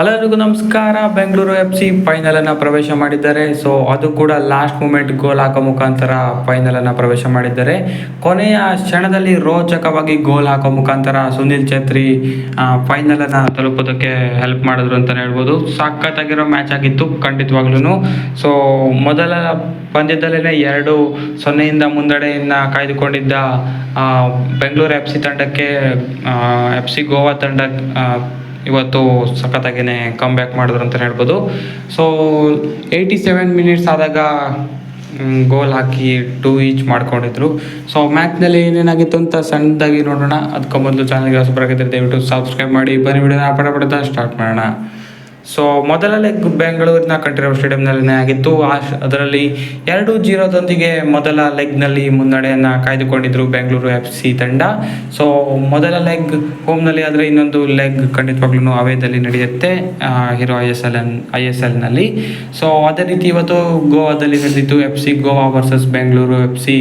Hello ಎಲ್ರಿಗೂ ನಮಸ್ಕಾರ. Bengaluru F C ಫೈನಲನ್ನು ಪ್ರವೇಶ ಮಾಡಿದ್ದಾರೆ. ಸೊ ಅದು ಕೂಡ ಲಾಸ್ಟ್ ಮೂಮೆಂಟ್ ಗೋಲ್ ಹಾಕೋ ಮುಖಾಂತರ ಫೈನಲನ್ನು ಪ್ರವೇಶ ಮಾಡಿದ್ದಾರೆ. ಕೊನೆಯ ಕ್ಷಣದಲ್ಲಿ ರೋಚಕವಾಗಿ ಗೋಲ್ ಹಾಕೋ ಮುಖಾಂತರ ಸುನಿಲ್ ಛೇತ್ರಿ ಫೈನಲನ್ನು ತಲುಪೋದಕ್ಕೆ ಹೆಲ್ಪ್ ಮಾಡಿದ್ರು ಅಂತಲೇ ಹೇಳ್ಬೋದು. ಸಖತ್ತಾಗಿರೋ ಮ್ಯಾಚ್ ಆಗಿತ್ತು ಖಂಡಿತವಾಗ್ಲೂ ಸೊ ಮೊದಲ ಪಂದ್ಯದಲ್ಲೇ ಎರಡು ಸೊನ್ನೆಯಿಂದ ಮುಂದಡೆಯನ್ನು ಕಾಯ್ದುಕೊಂಡಿದ್ದ ಬೆಂಗಳೂರು ಎಫ್ ಸಿ ತಂಡಕ್ಕೆ ಎಫ್ ಸಿ ಗೋವಾ ತಂಡ ಇವತ್ತು ಸಖತ್ತಾಗಿಯೇ ಕಮ್ ಬ್ಯಾಕ್ ಮಾಡಿದ್ರು ಅಂತ ಹೇಳ್ಬೋದು. ಸೊ ಏಯ್ಟಿ ಸೆವೆನ್ ಮಿನಿಟ್ಸ್ ಆದಾಗ ಗೋಲ್ ಹಾಕಿ ಟೂ ಈಚ್ ಮಾಡ್ಕೊಂಡಿದ್ರು. ಸೊ ಮ್ಯಾಚ್ನಲ್ಲಿ ಏನೇನಾಗಿತ್ತು ಅಂತ ಸಣ್ಣದಾಗಿ ನೋಡೋಣ. ಅದಕ್ಕೆ ಮೊದಲು ಚಾನಲ್ಗೆ ಹೊಸಬರಾಗಿದ್ದರೆ ದಯವಿಟ್ಟು ಸಬ್ಸ್ಕ್ರೈಬ್ ಮಾಡಿ. ಬನ್ನಿ, ವಿಡಿಯೋನ ಪಟ ಪಟದ ಸ್ಟಾರ್ಟ್ ಮಾಡೋಣ. ಸೊ ಮೊದಲ ಲೆಗ್ ಬೆಂಗಳೂರಿನ ಕಂಠೀರವ ಸ್ಟೇಡಿಯಂನಲ್ಲೇ ಆಗಿತ್ತು. ಆ ಅದರಲ್ಲಿ ಎರಡು ಜೀರೋದೊಂದಿಗೆ ಮೊದಲ ಲೆಗ್ನಲ್ಲಿ ಮುನ್ನಡೆಯನ್ನು ಕಾಯ್ದುಕೊಂಡಿದ್ರು ಬೆಂಗಳೂರು ಎಫ್ ಸಿ ತಂಡ. ಸೊ ಮೊದಲ ಲೆಗ್ ಹೋಮ್ನಲ್ಲಿ ಆದರೆ ಇನ್ನೊಂದು ಲೆಗ್ ಖಂಡಿತವಾಗ್ಲೂ ಅವೇದಲ್ಲಿ ನಡೆಯುತ್ತೆ hero I S L N I S ಎಲ್ನಲ್ಲಿ ಸೊ ಅದೇ ರೀತಿ ಇವತ್ತು ಗೋವಾದಲ್ಲಿ ನಡೆದಿತ್ತು F C Goa versus Bengaluru F C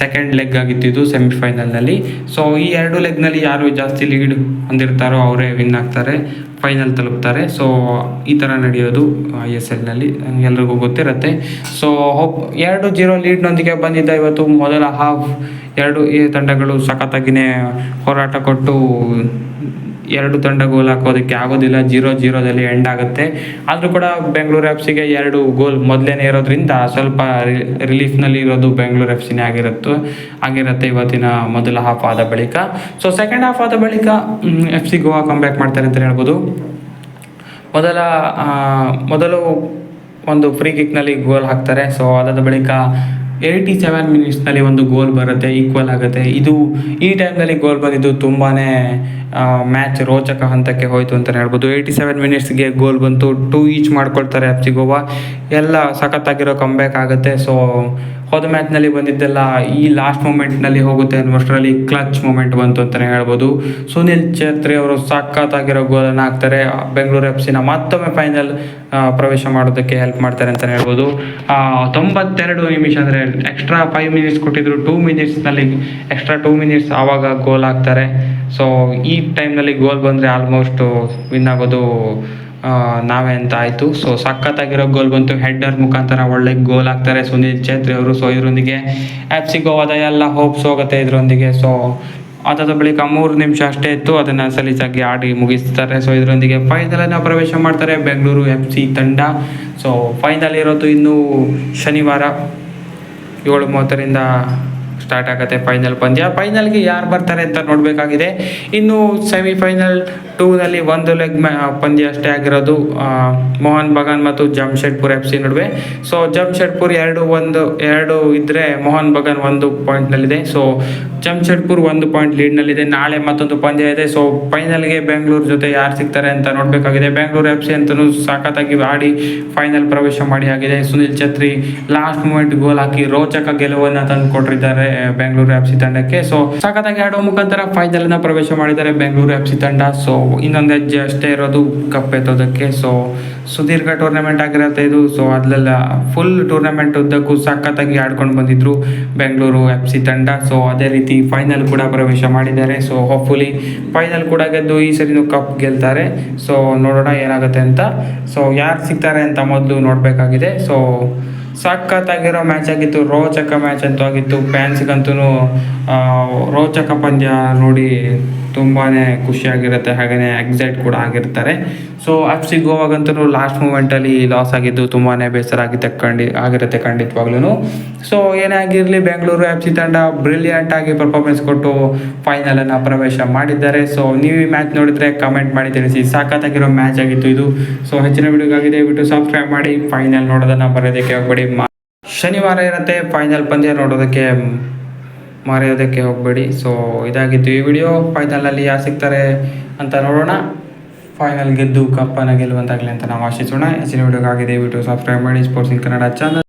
second leg ಆಗಿತ್ತು ಇದು ಸೆಮಿಫೈನಲ್ನಲ್ಲಿ ಸೊ ಈ ಎರಡು ಲೆಗ್ನಲ್ಲಿ ಯಾರು ಜಾಸ್ತಿ ಲೀಡ್ ಹೊಂದಿರ್ತಾರೋ ಅವರೇ ವಿನ್ ಆಗ್ತಾರೆ ಫೈನಲ್ ತಲುಪ್ತಾರೆ. ಸೊ ಈ ಥರ ನಡೆಯೋದು ಐ ಎಸ್ ಎಲ್ನಲ್ಲಿ ಎಲ್ರಿಗೂ ಗೊತ್ತಿರುತ್ತೆ. ಸೊ ಹೋಪ್ ಎರಡು ಜೀರೋ ಲೀಡ್ನೊಂದಿಗೆ ಬಂದಿದ್ದ ಇವತ್ತು ಮೊದಲ ಹಾಫ್ ಎರಡು ಈ ತಂಡಗಳು ಸಖತ್ತಾಗಿನೇ ಹೋರಾಟ ಕೊಟ್ಟು ಎರಡು ತಂಡ ಗೋಲ್ ಹಾಕೋದಕ್ಕೆ ಆಗೋದಿಲ್ಲ. ಜೀರೋ ಜೀರೋದಲ್ಲಿ ಎಂಡ್ ಆಗುತ್ತೆ. ಆದರೂ ಕೂಡ ಬೆಂಗಳೂರು ಎಫ್ ಸಿಗೆ ಎರಡು ಗೋಲ್ ಮೊದಲೇನೆ ಇರೋದ್ರಿಂದ ಸ್ವಲ್ಪ ರಿಲೀಫ್ನಲ್ಲಿ ಇರೋದು ಬೆಂಗಳೂರು ಎಫ್ ಸಿನೇ ಆಗಿರುತ್ತೆ. ಆಗಿರುತ್ತೆ ಇವತ್ತಿನ ಮೊದಲ ಹಾಫ್ ಆದ ಬಳಿಕ. ಸೊ ಸೆಕೆಂಡ್ ಹಾಫ್ ಆದ ಬಳಿಕ F C Goa come back ಮಾಡ್ತಾರೆ ಅಂತ ಹೇಳ್ಬೋದು. ಮೊದಲ ಮೊದಲು ಒಂದು ಫ್ರೀ ಕಿಕ್ನಲ್ಲಿ ಗೋಲ್ ಹಾಕ್ತಾರೆ. ಸೊ ಅದಾದ ಬಳಿಕ ಏಯ್ಟಿ ಸೆವೆನ್ ಮಿನಿಟ್ಸ್ನಲ್ಲಿ ಒಂದು ಗೋಲ್ ಬರುತ್ತೆ ಈಕ್ವಲ್ ಆಗುತ್ತೆ. ಇದು ಈ ಟೈಮ್ನಲ್ಲಿ ಗೋಲ್ ಬಂದಿದ್ದು ತುಂಬಾ ಮ್ಯಾಚ್ ರೋಚಕ ಹಂತಕ್ಕೆ ಹೋಯಿತು ಅಂತಲೇ ಹೇಳ್ಬೋದು. ಏಯ್ಟಿ ಸೆವೆನ್ ಮಿನಿಟ್ಸ್ಗೆ ಗೋಲ್ ಬಂತು ಟೂ ಈಚ್ ಮಾಡ್ಕೊಳ್ತಾರೆ ಎಫ್ ಸಿ ಗೋವಾ ಎಲ್ಲ ಸಖತ್ತಾಗಿರೋ ಕಮ್ಬ್ಯಾಕ್ ಆಗುತ್ತೆ. ಸೊ ಹೋದ ಮ್ಯಾಚ್ನಲ್ಲಿ ಬಂದಿದ್ದೆಲ್ಲ ಈ ಲಾಸ್ಟ್ ಮೂಮೆಂಟ್ನಲ್ಲಿ ಹೋಗುತ್ತೆ ಅನ್ನೋಷ್ಟರಲ್ಲಿ ಕ್ಲಚ್ ಮೂಮೆಂಟ್ ಬಂತು ಅಂತಲೇ ಹೇಳ್ಬೋದು. ಸುನಿಲ್ ಛೇತ್ರಿ ಅವರು ಸಖತ್ತಾಗಿರೋ ಗೋಲನ್ನು ಹಾಕ್ತಾರೆ. ಬೆಂಗಳೂರು ಎಫ್ ಸಿನ ಮತ್ತೊಮ್ಮೆ ಫೈನಲ್ ಪ್ರವೇಶ ಮಾಡೋದಕ್ಕೆ ಹೆಲ್ಪ್ ಮಾಡ್ತಾರೆ ಅಂತಲೇ ಹೇಳ್ಬೋದು. ತೊಂಬತ್ತೆರಡು ನಿಮಿಷ ಅಂದರೆ ಎಕ್ಸ್ಟ್ರಾ ಫೈವ್ ಮಿನಿಟ್ಸ್ ಕೊಟ್ಟಿದ್ರು ಟೂ ಮಿನಿಟ್ಸ್ನಲ್ಲಿ ಎಕ್ಸ್ಟ್ರಾ ಟೂ ಮಿನಿಟ್ಸ್ ಆವಾಗ ಗೋಲ್ ಹಾಕ್ತಾರೆ. ಸೊ ಈ ಟೈಮ್ನಲ್ಲಿ ಗೋಲ್ ಬಂದರೆ ಆಲ್ಮೋಸ್ಟ್ ವಿನ್ ಆಗೋದು ನಾವೇ ಅಂತ ಆಯಿತು. ಸೊ ಸಖತ್ತಾಗಿರೋ ಗೋಲ್ ಬಂತು. ಹೆಡ್ಡರ್ ಮುಖಾಂತರ ಒಳ್ಳೆ ಗೋಲ್ ಆಗ್ತಾರೆ ಸುನೀಲ್ ಛೇತ್ರಿ ಅವರು. ಸೊ ಇದರೊಂದಿಗೆ ಎಫ್ ಸಿ ಗೋವಾದ ಎಲ್ಲ ಹೋಪ್ಸ್ ಹೋಗುತ್ತೆ ಇದರೊಂದಿಗೆ. ಸೊ ಅದಾದ ಬಳಿಕ ಮೂರು ನಿಮಿಷ ಅಷ್ಟೇ ಇತ್ತು. ಅದನ್ನು ಸಲೀಸಾಗಿ ಆಡಿ ಮುಗಿಸ್ತಾರೆ. ಸೊ ಇದರೊಂದಿಗೆ ಫೈನಲನ್ನು ಪ್ರವೇಶ ಮಾಡ್ತಾರೆ ಬೆಂಗಳೂರು ಎಫ್ ಸಿ ತಂಡ. ಸೊ ಫೈನಲ್ ಇರೋದು ಇನ್ನು ಶನಿವಾರ ಏಳು ಮೂವತ್ತರಿಂದ ಸ್ಟಾರ್ಟ್ ಆಗುತ್ತೆ ಫೈನಲ್ ಪಂದ್ಯ. ಫೈನಲ್ಗೆ ಯಾರು ಬರ್ತಾರೆ ಅಂತ ನೋಡಬೇಕಾಗಿದೆ. ಇನ್ನು ಸೆಮಿಫೈನಲ್ ಟೂನಲ್ಲಿ ಒಂದು ಲೆಗ್ ಪಂದ್ಯ ಅಷ್ಟೇ ಆಗಿರೋದು ಮೋಹನ್ ಬಗಾನ್ ಮತ್ತು ಜಮ್ಶೆಡ್ಪುರ್ ಎಫ್ ಸಿ ನಡುವೆ. ಸೊ ಜಮ್ಶೆಡ್ಪುರ್ ಎರಡು ಒಂದು, ಎರಡು ಇದ್ದರೆ ಮೋಹನ್ ಬಗಾನ್ ಒಂದು ಪಾಯಿಂಟ್ನಲ್ಲಿದೆ ಸೊ ಜಮ್ಶೆಡ್ಪುರ್ ಒಂದು ಪಾಯಿಂಟ್ ಲೀಡ್ನಲ್ಲಿದೆ ನಾಳೆ ಮತ್ತೊಂದು ಪಂದ್ಯ ಇದೆ. ಸೊ ಫೈನಲ್ಗೆ ಬೆಂಗಳೂರು ಜೊತೆ ಯಾರು ಸಿಗ್ತಾರೆ ಅಂತ ನೋಡಬೇಕಾಗಿದೆ. ಬೆಂಗಳೂರು ಎಫ್ ಸಿ ಅಂತಲೂ ಸಖತ್ತಾಗಿ ಆಡಿ ಫೈನಲ್ ಪ್ರವೇಶ ಮಾಡಿ ಆಗಿದೆ. Sunil Chhetri last moment goal ಹಾಕಿ ರೋಚಕ ಗೆಲುವನ್ನು ತಂದು ಕೊಟ್ಟಿದ್ದಾರೆ ಬೆಂಗಳೂರು ಎಫ್ ಸಿ ತಂಡಕ್ಕೆ. ಸೊ ಸಖತ್ತಾಗಿ ಆಡೋ ಮುಖಾಂತರ ಫೈನಲ್ನ ಪ್ರವೇಶ ಮಾಡಿದ್ದಾರೆ ಬೆಂಗಳೂರು ಎಫ್ ಸಿ ತಂಡ. ಸೊ ಇನ್ನೊಂದು ಹೆಜ್ಜೆ ಅಷ್ಟೇ ಇರೋದು ಕಪ್ ಎತ್ತೋದಕ್ಕೆ. ಸೊ ಸುದೀರ್ಘ ಟೂರ್ನಮೆಂಟ್ ಆಗಿರುತ್ತೆ ಇದು. ಸೊ ಅದಲ್ಲೆಲ್ಲ ಫುಲ್ ಟೂರ್ನಮೆಂಟ್ ಉದ್ದಕ್ಕೂ ಸಖತ್ತಾಗಿ ಆಡ್ಕೊಂಡು ಬಂದಿದ್ರು ಬೆಂಗಳೂರು ಎಫ್ ಸಿ ತಂಡ. ಸೊ ಅದೇ ರೀತಿ ಫೈನಲ್ ಕೂಡ ಪ್ರವೇಶ ಮಾಡಿದ್ದಾರೆ. ಸೊ ಹೋಪ್ಫುಲಿ ಫೈನಲ್ ಕೂಡ ಗೆದ್ದು ಈ ಸರಿನೂ ಕಪ್ ಗೆಲ್ತಾರೆ. ಸೊ ನೋಡೋಣ ಏನಾಗುತ್ತೆ ಅಂತ. ಸೊ ಯಾರು ಸಿಗ್ತಾರೆ ಅಂತ ಮೊದಲು ನೋಡಬೇಕಾಗಿದೆ. ಸೊ ಸಖತ್ತಾಗಿರೋ ಮ್ಯಾಚ್ ಆಗಿತ್ತು ರೋಚಕ ಮ್ಯಾಚ್ ಅಂತೂ ಆಗಿತ್ತು ಫ್ಯಾನ್ಸ್ಗಂತೂ ರೋಚಕ ಪಂದ್ಯ ನೋಡಿ ತುಂಬಾ ಖುಷಿಯಾಗಿರುತ್ತೆ ಹಾಗೆಯೇ ಎಕ್ಸೈಟ್ ಕೂಡ ಆಗಿರ್ತಾರೆ. ಸೊ ಎಫ್ ಸಿ ಗೋವಾಗಂತೂ ಲಾಸ್ಟ್ ಮೂಮೆಂಟಲ್ಲಿ ಲಾಸ್ ಆಗಿದ್ದು ತುಂಬಾ ಬೇಸರ ಆಗಿ ತಕ್ಕಂಡಿ ಆಗಿರುತ್ತೆ ಖಂಡಿತವಾಗ್ಲೂ ಸೊ ಏನೇ ಆಗಿರಲಿ ಬೆಂಗಳೂರು ಎಫ್ ಸಿ ತಂಡ ಬ್ರಿಲಿಯಂಟ್ ಆಗಿ ಪರ್ಫಾರ್ಮೆನ್ಸ್ ಕೊಟ್ಟು ಫೈನಲನ್ನು ಪ್ರವೇಶ ಮಾಡಿದ್ದಾರೆ. ಸೊ ನೀವು ಈ ಮ್ಯಾಚ್ ನೋಡಿದರೆ ಕಮೆಂಟ್ ಮಾಡಿ ತಿಳಿಸಿ. ಸಖತ್ತಾಗಿರೋ ಮ್ಯಾಚ್ ಆಗಿತ್ತು ಇದು. ಸೊ ಹೆಚ್ಚಿನ ವಿಡಿಯೋಗಾಗಿ ದಯವಿಟ್ಟು ಸಬ್ಸ್ಕ್ರೈಬ್ ಮಾಡಿ. ಫೈನಲ್ ನೋಡೋದನ್ನು ಬರೋದಕ್ಕೆ ಹೋಗ್ಬೇಡಿ. ಶನಿವಾರ ಇರುತ್ತೆ. ಫೈನಲ್ ಪಂದ್ಯ ನೋಡೋದಕ್ಕೆ ಮರೆಯೋದಕ್ಕೆ ಹೋಗಬೇಡಿ. ಸೊ ಇದಾಗಿತ್ತು ಈ ವಿಡಿಯೋ ಫೈನಲಲ್ಲಿ ಯಾರು ಸಿಗ್ತಾರೆ ಅಂತ ನೋಡೋಣ. ಫೈನಲ್ ಗೆದ್ದು ಕಪ್ಪನ ಗೆಲ್ಲುವಂತಾಗಲಿ ಅಂತ ನಾವು ಆಶಿಸೋಣ. ಹೆಚ್ಚಿನ ವಿಡಿಯೋಗಾಗಿ ದಯವಿಟ್ಟು ಸಬ್ಸ್ಕ್ರೈಬ್ ಮಾಡಿ. Sports in Kannada channel